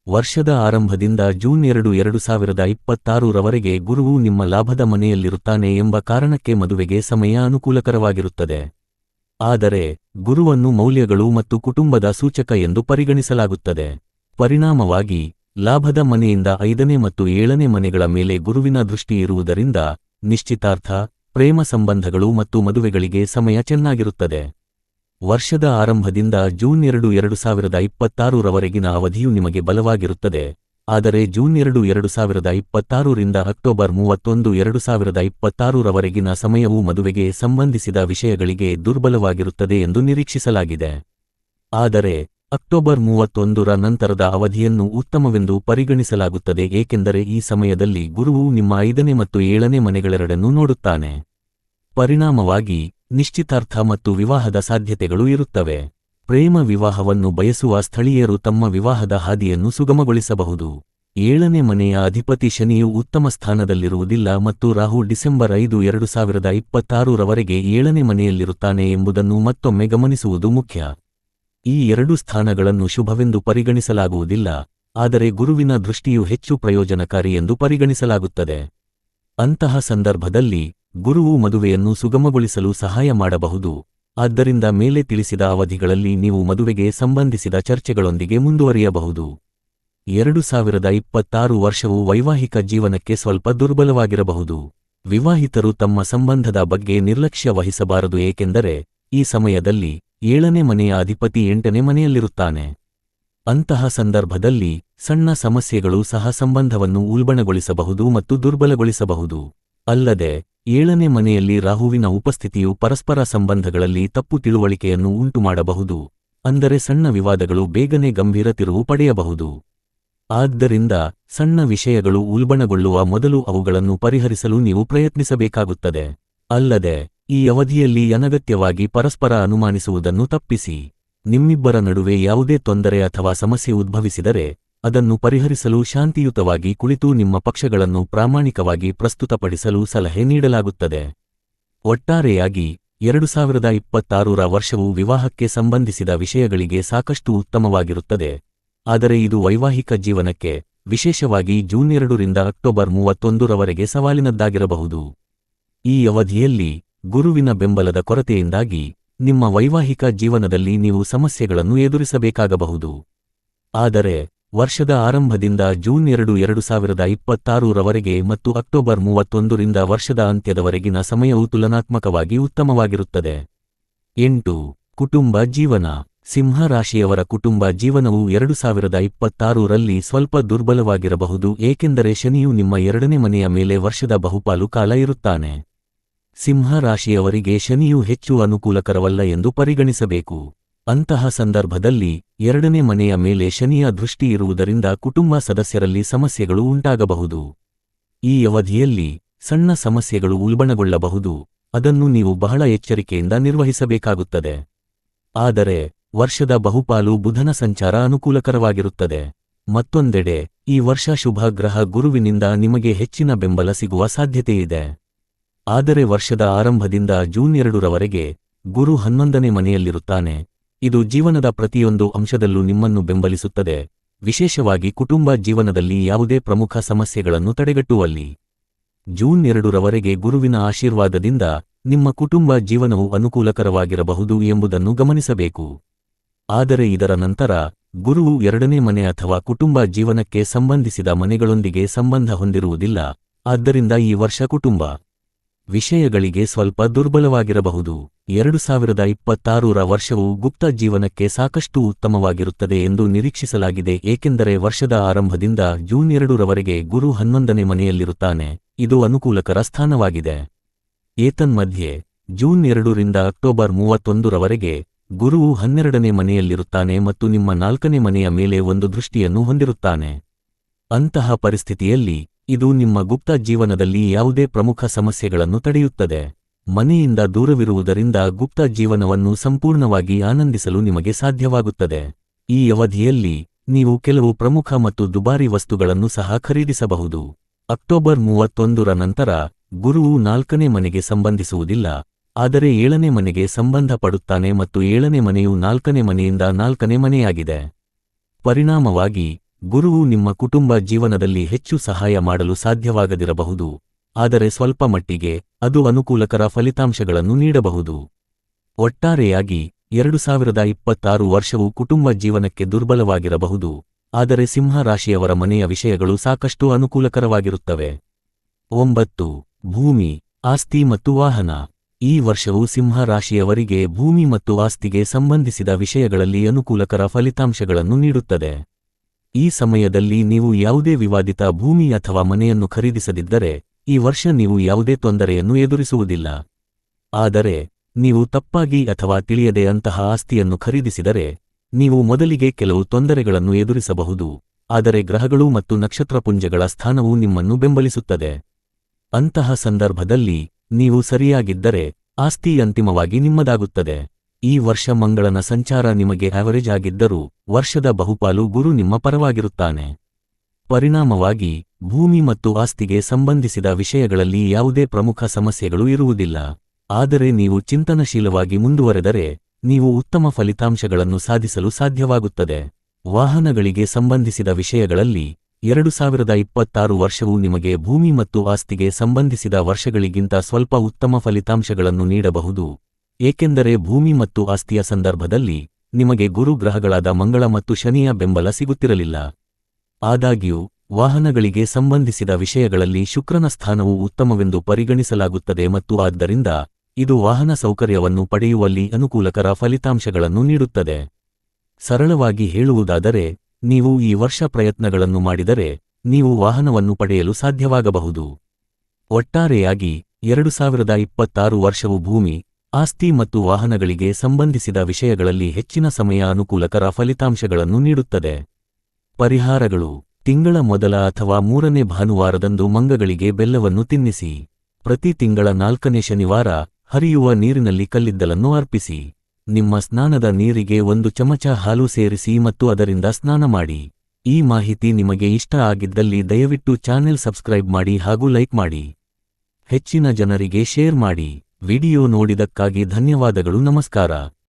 ವರ್ಷದ ಆರಂಭದಿಂದ ಜೂನ್ ಎರಡು ಎರಡು ಸಾವಿರದ ಇಪ್ಪತ್ತಾರರವರೆಗೆ ಗುರುವು ನಿಮ್ಮ ಲಾಭದ ಮನೆಯಲ್ಲಿರುತ್ತಾನೆ ಎಂಬ ಕಾರಣಕ್ಕೆ ಮದುವೆಗೆ ಸಮಯ ಅನುಕೂಲಕರವಾಗಿರುತ್ತದೆ. ಆದರೆ, ಗುರುವನ್ನು ಮೌಲ್ಯಗಳು ಮತ್ತು ಕುಟುಂಬದ ಸೂಚಕ ಎಂದು ಪರಿಗಣಿಸಲಾಗುತ್ತದೆ. ಪರಿಣಾಮವಾಗಿ, ಲಾಭದ ಮನೆಯಿಂದ ಐದನೇ ಮತ್ತು ಏಳನೇ ಮನೆಗಳ ಮೇಲೆ ಗುರುವಿನ ದೃಷ್ಟಿ ಇರುವುದರಿಂದ ನಿಶ್ಚಿತಾರ್ಥ, ಪ್ರೇಮ ಸಂಬಂಧಗಳು ಮತ್ತು ಮದುವೆಗಳಿಗೆ ಸಮಯ ಚೆನ್ನಾಗಿರುತ್ತದೆ. ವರ್ಷದ ಆರಂಭದಿಂದ ಜೂನ್ ಎರಡು ಎರಡು ಸಾವಿರದ ಇಪ್ಪತ್ತಾರು ರವರೆಗಿನ ಅವಧಿಯು ನಿಮಗೆ ಬಲವಾಗಿರುತ್ತದೆ. ಆದರೆ ಜೂನ್ ಎರಡು ಎರಡು ಸಾವಿರದ ಇಪ್ಪತ್ತಾರರಿಂದ ಅಕ್ಟೋಬರ್ ಮೂವತ್ತೊಂದು ಎರಡು ಸಾವಿರದ ಇಪ್ಪತ್ತಾರರವರೆಗಿನ ಸಮಯವು ಮದುವೆಗೆ ಸಂಬಂಧಿಸಿದ ವಿಷಯಗಳಿಗೆ ದುರ್ಬಲವಾಗಿರುತ್ತದೆ ಎಂದು ನಿರೀಕ್ಷಿಸಲಾಗಿದೆ. ಆದರೆ ಅಕ್ಟೋಬರ್ ಮೂವತ್ತೊಂದರ ನಂತರದ ಅವಧಿಯನ್ನು ಉತ್ತಮವೆಂದು ಪರಿಗಣಿಸಲಾಗುತ್ತದೆ ಏಕೆಂದರೆ ಈ ಸಮಯದಲ್ಲಿ ಗುರುವು ನಿಮ್ಮ ಐದನೇ ಮತ್ತು ಏಳನೇ ಮನೆಗಳೆರಡನ್ನೂ ನೋಡುತ್ತಾನೆ. ಪರಿಣಾಮವಾಗಿ ನಿಶ್ಚಿತಾರ್ಥ ಮತ್ತು ವಿವಾಹದ ಸಾಧ್ಯತೆಗಳು ಇರುತ್ತವೆ. ಪ್ರೇಮ ವಿವಾಹವನ್ನು ಬಯಸುವ ಸ್ಥಳೀಯರು ತಮ್ಮ ವಿವಾಹದ ಹಾದಿಯನ್ನು ಸುಗಮಗೊಳಿಸಬಹುದು. ಏಳನೇ ಮನೆಯ ಅಧಿಪತಿ ಶನಿಯು ಉತ್ತಮ ಸ್ಥಾನದಲ್ಲಿರುವುದಿಲ್ಲ ಮತ್ತು ರಾಹು ಡಿಸೆಂಬರ್ ಐದು, ಎರಡು ಸಾವಿರದ ಇಪ್ಪತ್ತಾರು ರವರೆಗೆ ಏಳನೇ ಮನೆಯಲ್ಲಿರುತ್ತಾನೆ ಎಂಬುದನ್ನು ಮತ್ತೊಮ್ಮೆ ಗಮನಿಸುವುದು ಮುಖ್ಯ. ಈ ಎರಡು ಸ್ಥಾನಗಳನ್ನು ಶುಭವೆಂದು ಪರಿಗಣಿಸಲಾಗುವುದಿಲ್ಲ, ಆದರೆ ಗುರುವಿನ ದೃಷ್ಟಿಯು ಹೆಚ್ಚು ಪ್ರಯೋಜನಕಾರಿ ಎಂದು ಪರಿಗಣಿಸಲಾಗುತ್ತದೆ. ಅಂತಹ ಸಂದರ್ಭದಲ್ಲಿ ಗುರುವು ಮದುವೆಯನ್ನು ಸುಗಮಗೊಳಿಸಲು ಸಹಾಯ ಮಾಡಬಹುದು. ಆದ್ದರಿಂದ ಮೇಲೆ ತಿಳಿಸಿದ ಅವಧಿಗಳಲ್ಲಿ ನೀವು ಮದುವೆಗೆ ಸಂಬಂಧಿಸಿದ ಚರ್ಚೆಗಳೊಂದಿಗೆ ಮುಂದುವರಿಯಬಹುದು. ಎರಡು ಸಾವಿರದ ಇಪ್ಪತ್ತಾರು ವರ್ಷವು ವೈವಾಹಿಕ ಜೀವನಕ್ಕೆ ಸ್ವಲ್ಪ ದುರ್ಬಲವಾಗಿರಬಹುದು. ವಿವಾಹಿತರು ತಮ್ಮ ಸಂಬಂಧದ ಬಗ್ಗೆ ನಿರ್ಲಕ್ಷ್ಯ ವಹಿಸಬಾರದು, ಏಕೆಂದರೆ ಈ ಸಮಯದಲ್ಲಿ ಏಳನೇ ಮನೆಯ ಅಧಿಪತಿ ಎಂಟನೇ ಮನೆಯಲ್ಲಿರುತ್ತಾನೆ. ಅಂತಹ ಸಂದರ್ಭದಲ್ಲಿ ಸಣ್ಣ ಸಮಸ್ಯೆಗಳು ಸಹ ಸಂಬಂಧವನ್ನು ಉಲ್ಬಣಗೊಳಿಸಬಹುದು ಮತ್ತು ದುರ್ಬಲಗೊಳಿಸಬಹುದು. ಅಲ್ಲದೆ ಏಳನೇ ಮನೆಯಲ್ಲಿ ರಾಹುವಿನ ಉಪಸ್ಥಿತಿಯು ಪರಸ್ಪರ ಸಂಬಂಧಗಳಲ್ಲಿ ತಪ್ಪು ತಿಳುವಳಿಕೆಯನ್ನು ಉಂಟುಮಾಡಬಹುದು, ಅಂದರೆ ಸಣ್ಣ ವಿವಾದಗಳು ಬೇಗನೆ ಗಂಭೀರ ತಿರುವು ಪಡೆಯಬಹುದು. ಆದ್ದರಿಂದ ಸಣ್ಣ ವಿಷಯಗಳು ಉಲ್ಬಣಗೊಳ್ಳುವ ಮೊದಲು ಅವುಗಳನ್ನು ಪರಿಹರಿಸಲು ನೀವು ಪ್ರಯತ್ನಿಸಬೇಕಾಗುತ್ತದೆ. ಅಲ್ಲದೆ, ಈ ಅವಧಿಯಲ್ಲಿ ಅನಗತ್ಯವಾಗಿ ಪರಸ್ಪರ ಅನುಮಾನಿಸುವುದನ್ನು ತಪ್ಪಿಸಿ. ನಿಮ್ಮಿಬ್ಬರ ನಡುವೆ ಯಾವುದೇ ತೊಂದರೆ ಅಥವಾ ಸಮಸ್ಯೆ ಉದ್ಭವಿಸಿದರೆ ಅದನ್ನು ಪರಿಹರಿಸಲು ಶಾಂತಿಯುತವಾಗಿ ಕುಳಿತು ನಿಮ್ಮ ಪಕ್ಷಗಳನ್ನು ಪ್ರಾಮಾಣಿಕವಾಗಿ ಪ್ರಸ್ತುತಪಡಿಸಲು ಸಲಹೆ ನೀಡಲಾಗುತ್ತದೆ. ಒಟ್ಟಾರೆಯಾಗಿ, ಎರಡು ಸಾವಿರದ ಇಪ್ಪತ್ತಾರರ ವರ್ಷವು ವಿವಾಹಕ್ಕೆ ಸಂಬಂಧಿಸಿದ ವಿಷಯಗಳಿಗೆ ಸಾಕಷ್ಟು ಉತ್ತಮವಾಗಿರುತ್ತದೆ. ಆದರೆ ಇದು ವೈವಾಹಿಕ ಜೀವನಕ್ಕೆ, ವಿಶೇಷವಾಗಿ ಜೂನ್ ಎರಡರಿಂದ ಅಕ್ಟೋಬರ್ ಮೂವತ್ತೊಂದರವರೆಗೆ ಸವಾಲಿನದ್ದಾಗಿರಬಹುದು. ಈ ಅವಧಿಯಲ್ಲಿ, ಗುರುವಿನ ಬೆಂಬಲದ ಕೊರತೆಯಿಂದಾಗಿ, ನಿಮ್ಮ ವೈವಾಹಿಕ ಜೀವನದಲ್ಲಿ ನೀವು ಸಮಸ್ಯೆಗಳನ್ನು ಎದುರಿಸಬೇಕಾಗಬಹುದು. ಆದರೆ ವರ್ಷದ ಆರಂಭದಿಂದ ಜೂನ್ ಎರಡು ಎರಡು ಸಾವಿರದ ಇಪ್ಪತ್ತಾರರವರೆಗೆ ಮತ್ತು ಅಕ್ಟೋಬರ್ ಮೂವತ್ತೊಂದರಿಂದ ವರ್ಷದ ಅಂತ್ಯದವರೆಗಿನ ಸಮಯವು ತುಲನಾತ್ಮಕವಾಗಿ ಉತ್ತಮವಾಗಿರುತ್ತದೆ. ಎಂಟು, ಕುಟುಂಬ ಜೀವನ. ಸಿಂಹ ರಾಶಿಯವರ ಕುಟುಂಬ ಜೀವನವು ಎರಡು ಸಾವಿರದ ಇಪ್ಪತ್ತಾರರಲ್ಲಿ ಸ್ವಲ್ಪ ದುರ್ಬಲವಾಗಿರಬಹುದು, ಏಕೆಂದರೆ ಶನಿಯು ನಿಮ್ಮ ಎರಡನೇ ಮನೆಯ ಮೇಲೆ ವರ್ಷದ ಬಹುಪಾಲು ಕಾಲ ಇರುತ್ತಾನೆ. ಸಿಂಹ ರಾಶಿಯವರಿಗೆ ಶನಿಯು ಹೆಚ್ಚು ಅನುಕೂಲಕರವಲ್ಲ ಎಂದು ಪರಿಗಣಿಸಬೇಕು. ಅಂತಹ ಸಂದರ್ಭದಲ್ಲಿ ಎರಡನೇ ಮನೆಯ ಮೇಲೆ ಶನಿಯ ದೃಷ್ಟಿ ಇರುವುದರಿಂದ ಕುಟುಂಬ ಸದಸ್ಯರಲ್ಲಿ ಸಮಸ್ಯೆಗಳು ಉಂಟಾಗಬಹುದು. ಈ ಅವಧಿಯಲ್ಲಿ ಸಣ್ಣ ಸಮಸ್ಯೆಗಳು ಉಲ್ಬಣಗೊಳ್ಳಬಹುದು. ಅದನ್ನು ನೀವು ಬಹಳ ಎಚ್ಚರಿಕೆಯಿಂದ ನಿರ್ವಹಿಸಬೇಕಾಗುತ್ತದೆ. ಆದರೆ, ವರ್ಷದ ಬಹುಪಾಲು ಬುಧನ ಸಂಚಾರ ಅನುಕೂಲಕರವಾಗಿರುತ್ತದೆ. ಮತ್ತೊಂದೆಡೆ, ಈ ವರ್ಷ ಶುಭ ಗ್ರಹ ಗುರುವಿನಿಂದ ನಿಮಗೆ ಹೆಚ್ಚಿನ ಬೆಂಬಲ ಸಿಗುವ ಸಾಧ್ಯತೆಯಿದೆ. ಆದರೆ ವರ್ಷದ ಆರಂಭದಿಂದ ಜೂನ್ ಎರಡರವರೆಗೆ ಗುರು ಹನ್ನೊಂದನೇ ಮನೆಯಲ್ಲಿರುತ್ತಾನೆ. ಇದು ಜೀವನದ ಪ್ರತಿಯೊಂದು ಅಂಶದಲ್ಲೂ ನಿಮ್ಮನ್ನು ಬೆಂಬಲಿಸುತ್ತದೆ. ವಿಶೇಷವಾಗಿ ಕುಟುಂಬ ಜೀವನದಲ್ಲಿ ಯಾವುದೇ ಪ್ರಮುಖ ಸಮಸ್ಯೆಗಳನ್ನು ತಡೆಗಟ್ಟುವಲ್ಲಿ. ಜೂನ್ ಎರಡರವರೆಗೆ ಗುರುವಿನ ಆಶೀರ್ವಾದದಿಂದ ನಿಮ್ಮ ಕುಟುಂಬ ಜೀವನವು ಅನುಕೂಲಕರವಾಗಿರಬಹುದು ಎಂಬುದನ್ನು ಗಮನಿಸಬೇಕು. ಆದರೆ ಇದರ ನಂತರ, ಗುರುವು ಎರಡನೇ ಮನೆ ಅಥವಾ ಕುಟುಂಬ ಜೀವನಕ್ಕೆ ಸಂಬಂಧಿಸಿದ ಮನೆಗಳೊಂದಿಗೆ ಸಂಬಂಧ ಹೊಂದಿರುವುದಿಲ್ಲ. ಆದ್ದರಿಂದ ಈ ವರ್ಷ ಕುಟುಂಬ ವಿಷಯಗಳಿಗೆ ಸ್ವಲ್ಪ ದುರ್ಬಲವಾಗಿರಬಹುದು. ಎರಡು ಸಾವಿರದ ಇಪ್ಪತ್ತಾರರ ವರ್ಷವು ಗುಪ್ತ ಜೀವನಕ್ಕೆ ಸಾಕಷ್ಟು ಉತ್ತಮವಾಗಿರುತ್ತದೆ ಎಂದು ನಿರೀಕ್ಷಿಸಲಾಗಿದೆ, ಏಕೆಂದರೆ ವರ್ಷದ ಆರಂಭದಿಂದ ಜೂನ್ ಎರಡರವರೆಗೆ ಗುರು ಹನ್ನೊಂದನೇ ಮನೆಯಲ್ಲಿರುತ್ತಾನೆ. ಇದು ಅನುಕೂಲಕರ ಸ್ಥಾನವಾಗಿದೆ. ಏತನ್ಮಧ್ಯೆ, ಜೂನ್ ಎರಡರಿಂದ ಅಕ್ಟೋಬರ್ ಮೂವತ್ತೊಂದರವರೆಗೆ ಗುರುವು ಹನ್ನೆರಡನೇ ಮನೆಯಲ್ಲಿರುತ್ತಾನೆ ಮತ್ತು ನಿಮ್ಮ ನಾಲ್ಕನೇ ಮನೆಯ ಮೇಲೆ ಒಂದು ದೃಷ್ಟಿಯನ್ನು ಹೊಂದಿರುತ್ತಾನೆ. ಅಂತಹ ಪರಿಸ್ಥಿತಿಯಲ್ಲಿ ಇದು ನಿಮ್ಮ ಗುಪ್ತ ಜೀವನದಲ್ಲಿ ಯಾವುದೇ ಪ್ರಮುಖ ಸಮಸ್ಯೆಗಳನ್ನು ತಡೆಯುತ್ತದೆ. ಮನೆಯಿಂದ ದೂರವಿರುವುದರಿಂದ ಗುಪ್ತ ಜೀವನವನ್ನು ಸಂಪೂರ್ಣವಾಗಿ ಆನಂದಿಸಲು ನಿಮಗೆ ಸಾಧ್ಯವಾಗುತ್ತದೆ. ಈ ಅವಧಿಯಲ್ಲಿ ನೀವು ಕೆಲವು ಪ್ರಮುಖ ಮತ್ತು ದುಬಾರಿ ವಸ್ತುಗಳನ್ನು ಸಹ ಖರೀದಿಸಬಹುದು. ಅಕ್ಟೋಬರ್ ಮೂವತ್ತೊಂದರ ನಂತರ ಗುರುವು ನಾಲ್ಕನೇ ಮನೆಗೆ ಸಂಬಂಧಿಸುವುದಿಲ್ಲ, ಆದರೆ ಏಳನೇ ಮನೆಗೆ ಸಂಬಂಧಪಡುತ್ತಾನೆ ಮತ್ತು ಏಳನೇ ಮನೆಯು ನಾಲ್ಕನೇ ಮನೆಯಿಂದ ನಾಲ್ಕನೇ ಮನೆಯಾಗಿದೆ. ಪರಿಣಾಮವಾಗಿ ಗುರುವು ನಿಮ್ಮ ಕುಟುಂಬ ಜೀವನದಲ್ಲಿ ಹೆಚ್ಚು ಸಹಾಯ ಮಾಡಲು ಸಾಧ್ಯವಾಗದಿರಬಹುದು, ಆದರೆ ಸ್ವಲ್ಪ ಮಟ್ಟಿಗೆ ಅದು ಅನುಕೂಲಕರ ಫಲಿತಾಂಶಗಳನ್ನು ನೀಡಬಹುದು. ಒಟ್ಟಾರೆಯಾಗಿ, ಎರಡು ಸಾವಿರದ ಇಪ್ಪತ್ತಾರು ವರ್ಷವು ಕುಟುಂಬ ಜೀವನಕ್ಕೆ ದುರ್ಬಲವಾಗಿರಬಹುದು, ಆದರೆ ಸಿಂಹ ರಾಶಿಯವರ ಮನೆಯ ವಿಷಯಗಳು ಸಾಕಷ್ಟು ಅನುಕೂಲಕರವಾಗಿರುತ್ತವೆ. ಒಂಬತ್ತು, ಭೂಮಿ, ಆಸ್ತಿ ಮತ್ತು ವಾಹನ. ಈ ವರ್ಷವು ಸಿಂಹ ರಾಶಿಯವರಿಗೆ ಭೂಮಿ ಮತ್ತು ಆಸ್ತಿಗೆ ಸಂಬಂಧಿಸಿದ ವಿಷಯಗಳಲ್ಲಿ ಅನುಕೂಲಕರ ಫಲಿತಾಂಶಗಳನ್ನು ನೀಡುತ್ತದೆ. ಈ ಸಮಯದಲ್ಲಿ ನೀವು ಯಾವುದೇ ವಿವಾದಿತ ಭೂಮಿ ಅಥವಾ ಮನೆಯನ್ನು ಖರೀದಿಸದಿದ್ದರೆ, ಈ ವರ್ಷ ನೀವು ಯಾವುದೇ ತೊಂದರೆಯನ್ನು ಎದುರಿಸುವುದಿಲ್ಲ. ಆದರೆ, ನೀವು ತಪ್ಪಾಗಿ ಅಥವಾ ತಿಳಿಯದೆ ಅಂತಹ ಆಸ್ತಿಯನ್ನು ಖರೀದಿಸಿದರೆ, ನೀವು ಮೊದಲಿಗೆ ಕೆಲವು ತೊಂದರೆಗಳನ್ನು ಎದುರಿಸಬಹುದು. ಆದರೆ ಗ್ರಹಗಳು ಮತ್ತು ನಕ್ಷತ್ರಪುಂಜಗಳ ಸ್ಥಾನವು ನಿಮ್ಮನ್ನು ಬೆಂಬಲಿಸುತ್ತದೆ. ಅಂತಹ ಸಂದರ್ಭದಲ್ಲಿ, ನೀವು ಸರಿಯಾಗಿದ್ದರೆ, ಆಸ್ತಿ ಅಂತಿಮವಾಗಿ ನಿಮ್ಮದಾಗುತ್ತದೆ. ಈ ವರ್ಷ ಮಂಗಳನ ಸಂಚಾರ ನಿಮಗೆ ಆವರೇಜ್ ಆಗಿದ್ದರೂ ವರ್ಷದ ಬಹುಪಾಲು ಗುರು ನಿಮ್ಮ ಪರವಾಗಿರುತ್ತಾನೆ. ಪರಿಣಾಮವಾಗಿ, ಭೂಮಿ ಮತ್ತು ಆಸ್ತಿಗೆ ಸಂಬಂಧಿಸಿದ ವಿಷಯಗಳಲ್ಲಿ ಯಾವುದೇ ಪ್ರಮುಖ ಸಮಸ್ಯೆಗಳು ಇರುವುದಿಲ್ಲ. ಆದರೆ ನೀವು ಚಿಂತನಶೀಲವಾಗಿ ಮುಂದುವರೆದರೆ, ನೀವು ಉತ್ತಮ ಫಲಿತಾಂಶಗಳನ್ನು ಸಾಧಿಸಲು ಸಾಧ್ಯವಾಗುತ್ತದೆ. ವಾಹನಗಳಿಗೆ ಸಂಬಂಧಿಸಿದ ವಿಷಯಗಳಲ್ಲಿ, ಎರಡು ಸಾವಿರದ ಇಪ್ಪತ್ತಾರು ವರ್ಷವು ನಿಮಗೆ ಭೂಮಿ ಮತ್ತು ಆಸ್ತಿಗೆ ಸಂಬಂಧಿಸಿದ ವರ್ಷಗಳಿಗಿಂತ ಸ್ವಲ್ಪ ಉತ್ತಮ ಫಲಿತಾಂಶಗಳನ್ನು ನೀಡಬಹುದು. ಏಕೆಂದರೆ ಭೂಮಿ ಮತ್ತು ಆಸ್ತಿಯ ಸಂದರ್ಭದಲ್ಲಿ ನಿಮಗೆ ಗುರು ಗ್ರಹಗಳಾದ ಮಂಗಳ ಮತ್ತು ಶನಿಯ ಬೆಂಬಲ ಸಿಗುತ್ತಿರಲಿಲ್ಲ. ಆದಾಗ್ಯೂ, ವಾಹನಗಳಿಗೆ ಸಂಬಂಧಿಸಿದ ವಿಷಯಗಳಲ್ಲಿ ಶುಕ್ರನ ಸ್ಥಾನವು ಉತ್ತಮವೆಂದು ಪರಿಗಣಿಸಲಾಗುತ್ತದೆ ಮತ್ತು ಆದ್ದರಿಂದ ಇದು ವಾಹನ ಸೌಕರ್ಯವನ್ನು ಪಡೆಯುವಲ್ಲಿ ಅನುಕೂಲಕರ ಫಲಿತಾಂಶಗಳನ್ನು ನೀಡುತ್ತದೆ. ಸರಳವಾಗಿ ಹೇಳುವುದಾದರೆ, ನೀವು ಈ ವರ್ಷ ಪ್ರಯತ್ನಗಳನ್ನು ಮಾಡಿದರೆ ನೀವು ವಾಹನವನ್ನು ಪಡೆಯಲು ಸಾಧ್ಯವಾಗಬಹುದು. ಒಟ್ಟಾರೆಯಾಗಿ, ಎರಡು ಸಾವಿರದ ಇಪ್ಪತ್ತಾರು ವರ್ಷವು ಭೂಮಿ ಆಸ್ತಿ ಮತ್ತು ವಾಹನಗಳಿಗೆ ಸಂಬಂಧಿಸಿದ ವಿಷಯಗಳಲ್ಲಿ ಹೆಚ್ಚಿನ ಸಮಯ ಅನುಕೂಲಕರ ಫಲಿತಾಂಶಗಳನ್ನು ನೀಡುತ್ತದೆ. ಪರಿಹಾರಗಳು, ತಿಂಗಳ ಮೊದಲ ಅಥವಾ ಮೂರನೇ ಭಾನುವಾರದಂದು ಮಂಗಗಳಿಗೆ ಬೆಲ್ಲವನ್ನು ತಿನ್ನಿಸಿ, ಪ್ರತಿ ತಿಂಗಳ ನಾಲ್ಕನೇ ಶನಿವಾರ ಹರಿಯುವ ನೀರಿನಲ್ಲಿ ಕಲ್ಲಿದ್ದಲನ್ನು ಅರ್ಪಿಸಿ, ನಿಮ್ಮ ಸ್ನಾನದ ನೀರಿಗೆ ಒಂದು ಚಮಚ ಹಾಲು ಸೇರಿಸಿ ಮತ್ತು ಅದರಿಂದ ಸ್ನಾನ ಮಾಡಿ. ಈ ಮಾಹಿತಿ ನಿಮಗೆ ಇಷ್ಟ ಆಗಿದ್ದಲ್ಲಿ ದಯವಿಟ್ಟು ಚಾನೆಲ್ ಸಬ್ಸ್ಕ್ರೈಬ್ ಮಾಡಿ ಹಾಗೂ ಲೈಕ್ ಮಾಡಿ. ಹೆಚ್ಚಿನ ಜನರಿಗೆ ಶೇರ್ ಮಾಡಿ. ವಿಡಿಯೋ ನೋಡಿದಕ್ಕಾಗಿ ಧನ್ಯವಾದಗಳು ನಮಸ್ಕಾರ